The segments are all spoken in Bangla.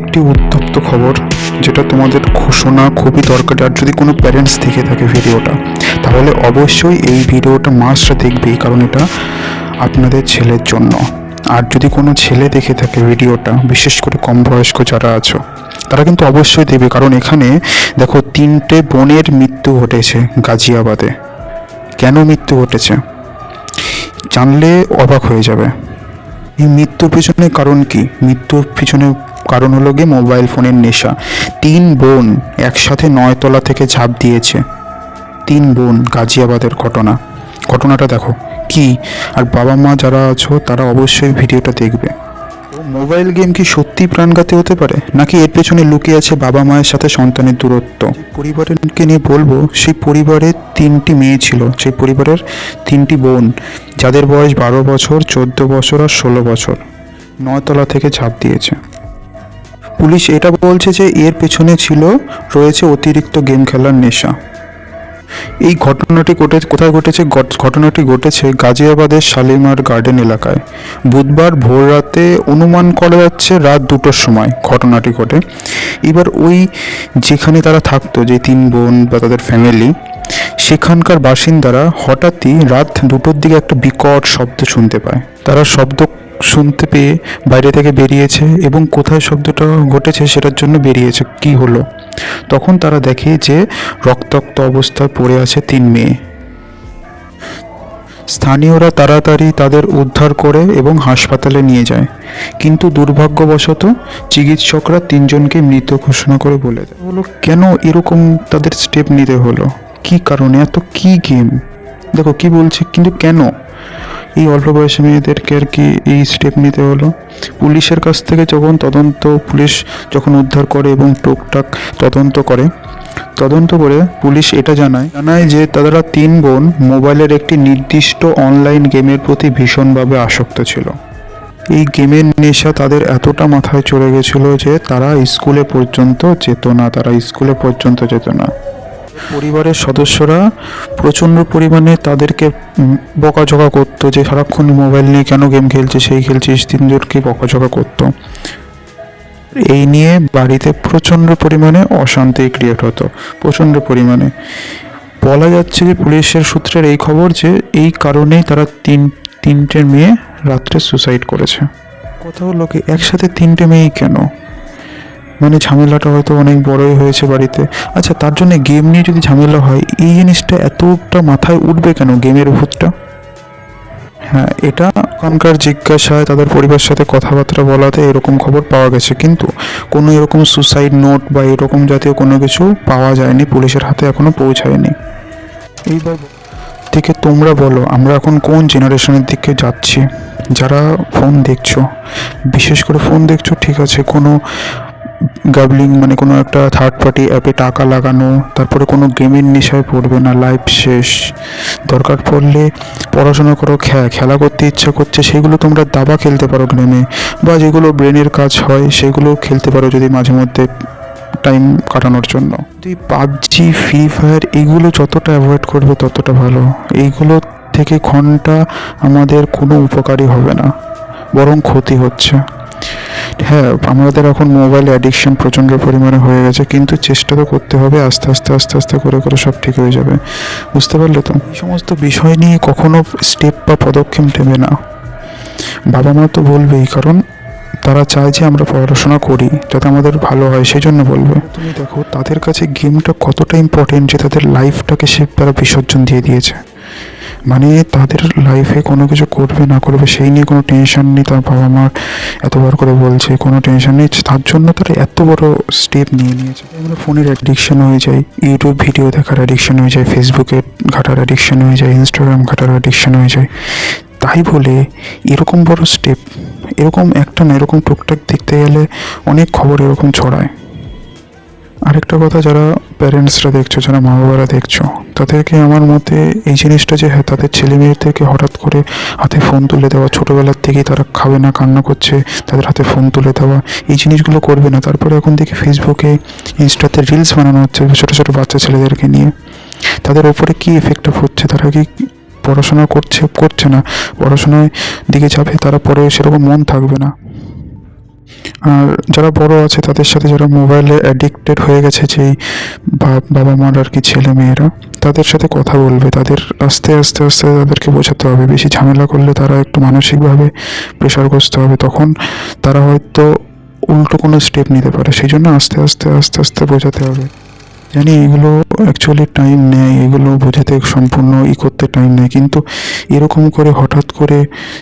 একটি উত্তপ্ত খবর, যেটা তোমাদের শোনা খুবই দরকার। আর যদি কোনো প্যারেন্টস দেখে থাকে ভিডিওটা, তাহলে অবশ্যই এই ভিডিওটা মাস্টরা দেখবেই কারণ এটা আপনাদের ছেলের জন্য। আর যদি কোনো ছেলে দেখে থাকে ভিডিওটা, বিশেষ করে কম বয়স্ক যারা আছো, তারা কিন্তু অবশ্যই দেবে কারণ এখানে দেখো, তিনটে বোনের মৃত্যু ঘটেছে গাজিয়াবাদে। কেন মৃত্যু ঘটেছে? জানলে অবাক হয়ে যাবে। এই মৃত্যুর পিছনে কারণ কি? মৃত্যুর পিছনে কারণ হলো গিয়ে মোবাইল ফোনের নেশা। তিন বোন একসাথে নয়তলা থেকে ঝাঁপ দিয়েছে। তিন বোন গাজিয়াবাদের ঘটনা। ঘটনাটা দেখো। কি? আর বাবা মা যারা আছো, তারা অবশ্যই ভিডিওটা দেখবে। মোবাইল গেম কি সত্যি প্রাণঘাতী হতে পারে? নাকি এর পেছনে লুকিয়ে আছে বাবা মায়ের সাথে সন্তানের দূরত্ব? পরিবারকে নিয়ে বলব, সেই পরিবারে তিনটি মেয়ে ছিল। সেই পরিবারের তিনটি বোন, যাদের বয়স বারো বছর, চোদ্দ বছর আর ষোলো বছর। নয়তলা থেকে ঝাঁপ দিয়েছে। পুলিশ এটা বলছে যে এর পেছনে ছিল, রয়েছে অতিরিক্ত গেম খেলার নেশা। এই ঘটনাটি ঘটে, কোথায় ঘটেছে? ঘটনাটি ঘটেছে গাজিয়াবাদের শালিমার গার্ডেন এলাকায়। বুধবার ভোর রাতে অনুমান করা যাচ্ছে রাত দুটোর সময় ঘটনাটি ঘটে। এবার ওই যেখানে তারা থাকতো, যে তিন বোন বা তাদের ফ্যামিলি সেখানকার বাসিন্দারা হঠাৎই রাত দুটোর দিকে একটা বিকট শব্দ শুনতে পায়। তারা শব্দ শুনতে পেয়ে বাইরে থেকে বেরিয়েছে এবং কোথায় শব্দটা ঘটেছে সেটার জন্য বেরিয়েছে, কি হলো? তখন তারা দেখে যে রক্তাক্ত অবস্থায় পড়ে আছে তিন মেয়ে। স্থানীয়রা তাড়াতাড়ি তাদের উদ্ধার করে এবং হাসপাতালে নিয়ে যায়। কিন্তু দুর্ভাগ্যবশত চিকিৎসকরা তিনজনকে মৃত ঘোষণা করে বলে দেয়। হলো কেন এরকম তাদের স্টেপ নিতে হলো? কি কারণে? এত কি গেম? দেখো, কি বলছে, কিন্তু কেন? এই অল্প বয়সী মেয়েদেরকে আর কি এই স্টেপ নিতে হলো। পুলিশের কাছ থেকে যখন তদন্ত পুলিশ যখন উদ্ধার করে এবং টুকটাক তদন্ত করে তদন্ত করে পুলিশ এটা জানায় জানায় যে তারা তিন বোন মোবাইলের একটি নির্দিষ্ট অনলাইন গেমের প্রতি ভীষণভাবে আসক্ত ছিল। এই গেমের নেশা তাদের এতটা মাথায় চলে গেছিল যে তারা স্কুলে পর্যন্ত যেত না, তারা স্কুলে পর্যন্ত যেত না। পরিবারের সদস্যরা প্রচণ্ড পরিমাণে তাদেরকে বকাঝকা করতো যে সারাক্ষণ মোবাইল নিয়ে কেন গেম খেলছিস সেই খেলছিস তিনজনকে বকাঝকা করতো। এই নিয়ে বাড়িতে প্রচণ্ড পরিমাণে অশান্তি ক্রিয়েট হতো, প্রচণ্ড পরিমাণে। বলা যাচ্ছে যে পুলিশের সূত্রের এই খবর যে এই কারণেই তারা তিন, তিনটে মেয়ে রাত্রে সুসাইড করেছে। কথা হলো কি একসাথে তিনটে মেয়েই কেন? মানে ঝামেলাটা হয়তো অনেক বড়ই হয়েছে বাড়িতে। আচ্ছা তার জন্য গেম নিয়ে যদি ঝামেলা হয়, এই জিনিসটা এতটা মাথায় উঠবে কেন গেমের ভূতটা হ্যাঁ এটা ওখানকার জিজ্ঞাসায়, তাদের পরিবারের সাথে কথাবার্তা বলাতে এরকম খবর পাওয়া গেছে। কিন্তু কোনো এরকম সুসাইড নোট বা এরকম জাতীয় কোনো কিছু পাওয়া যায়নি, পুলিশের হাতে এখনও পৌঁছায়নি। এইবার থেকে তোমরা বলো, আমরা এখন কোন জেনারেশনের দিকে যাচ্ছি? যারা ফোন দেখছ, বিশেষ করে ফোন দেখছ, ঠিক আছে, কোনো গাবলিং মানে কোনো একটা থার্ড পার্টি অ্যাপে টাকা লাগানো, তারপরে কোনো গেমের নেশায় পড়বে না লাইফ শেষ। দরকার পড়লে পড়াশোনা করো, খেলা করতে ইচ্ছা করছে, সেগুলো তোমরা দাবা খেলতে পারো গেমে বা যেগুলো ব্রেনের কাজ হয়, সেগুলো খেলতে পারো যদি মাঝে মধ্যে টাইম কাটানোর জন্য। যদি পাবজি ফ্রি ফায়ার এগুলো যতটা অ্যাভয়েড করবে ততটা ভালো। এইগুলো থেকে ঘণ্টা আমাদের কোনো উপকারী হবে না, বরং ক্ষতি হচ্ছে। হ্যাঁ আমাদের এখন মোবাইল অ্যাডিকশন প্রচণ্ড পরিমাণে হয়ে গেছে, কিন্তু চেষ্টা তো করতে হবে, আস্তে আস্তে আস্তে আস্তে করে করে সব ঠিক হয়ে যাবে। বুঝতে পারলে তো? এই সমস্ত বিষয় নিয়ে কখনো স্টেপ বা পদক্ষেপ নেবে না। বাবা মা তো বলবেই, কারণ তারা চায় যে আমরা পড়াশোনা করি, যাতে আমাদের ভালো হয় সেই জন্য বলবে। তুমি দেখো, তাদের কাছে গেমটা কতটা ইম্পর্টেন্ট যে তাদের লাইফটাকে সে তারা বিসর্জন দিয়ে দিয়েছে। মানে তাদের লাইফে কোনো কিছু করবে, না করবে, সেই নিয়ে কোনো টেনশন নেই। তার বাবা মার এতবার করে বলছে, কোনো টেনশন নেই। তার জন্য তারা এত বড় স্টেপ নিয়ে নিয়েছে। আমরা ফোনের অ্যাডিকশন হয়ে যায় ইউটিউব ভিডিও দেখার অ্যাডিকশন হয়ে যায় ফেসবুকে ঘাটার অ্যাডিকশন হয়ে যায় ইনস্টাগ্রাম ঘাটার অ্যাডিকশন হয়ে যায়। তাই বলে এরকম বড় স্টেপ এরকম একটা না এরকম টুকটাক দেখতে গেলে অনেক খবর এরকম ছড়ায়। আরেকটা কথা যারা প্যারেন্টসরা দেখছ, যারা মা বাবারা দেখছ, তাদেরকে আমার মতে এই জিনিসটা যে হ্যাঁ তাদের ছেলে মেয়েদেরকে হঠাৎ করে হাতে ফোন তুলে দেওয়া, ছোটোবেলার থেকেই তারা খাবে না, কান্না করছে, তাদের হাতে ফোন তুলে দেওয়া, এই জিনিসগুলো করবে না। তারপরে এখন দেখি ফেসবুকে ইনস্টাতে রিলস বানানো হচ্ছে ছোটো ছোটো বাচ্চা ছেলেদেরকে নিয়ে। তাদের ওপরে কী এফেক্টটা হচ্ছে তারা কি পড়াশোনা করছে করছে না? পড়াশোনার দিকে যাবে তারা পরে সেরকম মন থাকবে না। আর যারা বড় আছে, তাদের সাথে যারা মোবাইলে অ্যাডিক্টেড হয়ে গেছে, যেই বাবা মার আর কি ছেলে মেয়েরা, তাদের সাথে কথা বলবে। তাদের আস্তে আস্তে আস্তে তাদেরকে বোঝাতে হবে। বেশি ঝামেলা করলে তারা একটু মানসিকভাবে প্রেশারগ্রস্ত হবে। তখন তারা হয়তো উল্টো কোনো স্টেপ নিতে পারে। সেই জন্য আস্তে আস্তে আস্তে আস্তে বোঝাতে হবে। জানি এগুলো অ্যাকচুয়ালি টাইম নেয়, এগুলো বোঝাতে সম্পূর্ণ ই করতে টাইম নেয়। কিন্তু এরকম করে হঠাৎ করে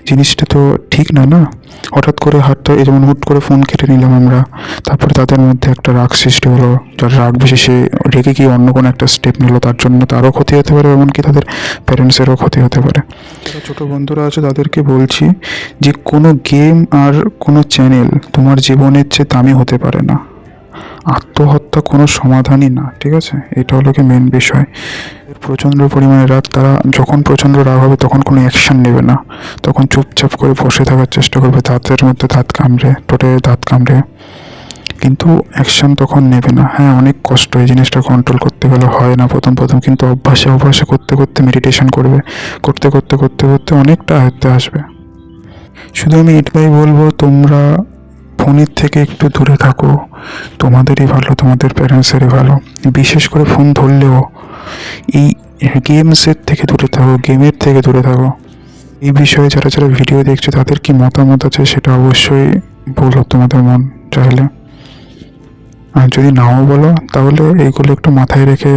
জিনিসটা তো ঠিক না না? হঠাৎ করে হাতটা এই যেমন হুট করে ফোন কেটে নিলাম আমরা, তারপরে তাদের মধ্যে একটা রাগ সৃষ্টি হলো। যার রাগ বেশি সে রেগে গিয়ে অন্য কোনো একটা স্টেপ নিল, তার জন্য তারও ক্ষতি হতে পারে, এমনকি তাদের প্যারেন্টসেরও ক্ষতি হতে পারে। ছোটো বন্ধুরা আছে, তাদেরকে বলছি যে, কোনো গেম আর কোনো চ্যানেল তোমার জীবনের চেয়ে দামি হতে পারে না। আত্মহত্যা কোনো সমাধানই না, ঠিক আছে? এটা হলো কি মেন বিষয়। প্রচণ্ড পরিমাণে রাগ তারা যখন প্রচণ্ড রাগ হবে তখন কোনো অ্যাকশন নেবে না। তখন চুপচাপ করে বসে থাকার চেষ্টা করবে, দাঁতের মধ্যে দাঁত কামড়ে টোটে দাঁত কামড়ে। কিন্তু অ্যাকশন তখন নেবে না। হ্যাঁ অনেক কষ্ট এই জিনিসটা কন্ট্রোল করতে গেলে হয় না প্রথম প্রথম। কিন্তু অভ্যাসে অভ্যাসে করতে করতে মেডিটেশন করবে। করতে করতে করতে করতে অনেকটা আয়ত্তে আসবে। শুধু আমি এটাই বলব, তোমরা ফোনের থেকে একটু দূরে থাকো। তোমাদেরই ভালো, তোমাদের প্যারেন্টসেরই ভালো। বিশেষ করে ফোন ধরলেও এই গেমসের থেকে দূরে থাকো গেমের থেকে দূরে থাকো। এই বিষয়ে যারা যারা ভিডিও দেখছ, তাদের কি মতামত আছে সেটা অবশ্যই বলো তোমাদের মন চাইলে। আর যদি নাও বলো, তাহলে এইগুলো একটু মাথায় রেখে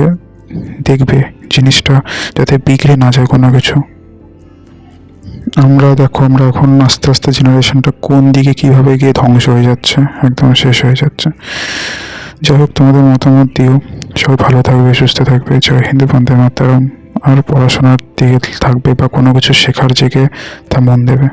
দেখবে জিনিসটা, যাতে বিগড়ে না যায় কোনো কিছু। আমরা দেখো, আমরা এখন আস্তে আস্তে জেনারেশনটা কোন দিকে কীভাবে গিয়ে ধ্বংস হয়ে যাচ্ছে, একদম শেষ হয়ে যাচ্ছে। যাই হোক, তোমাদের মতামত দিও। সবাই ভালো থাকবে, সুস্থ থাকবে। জয় হিন্দু পন্থে মাতারম। আর পড়াশোনার দিকে থাকবে বা কোনো কিছু শেখার দিকে তা মন দেবে।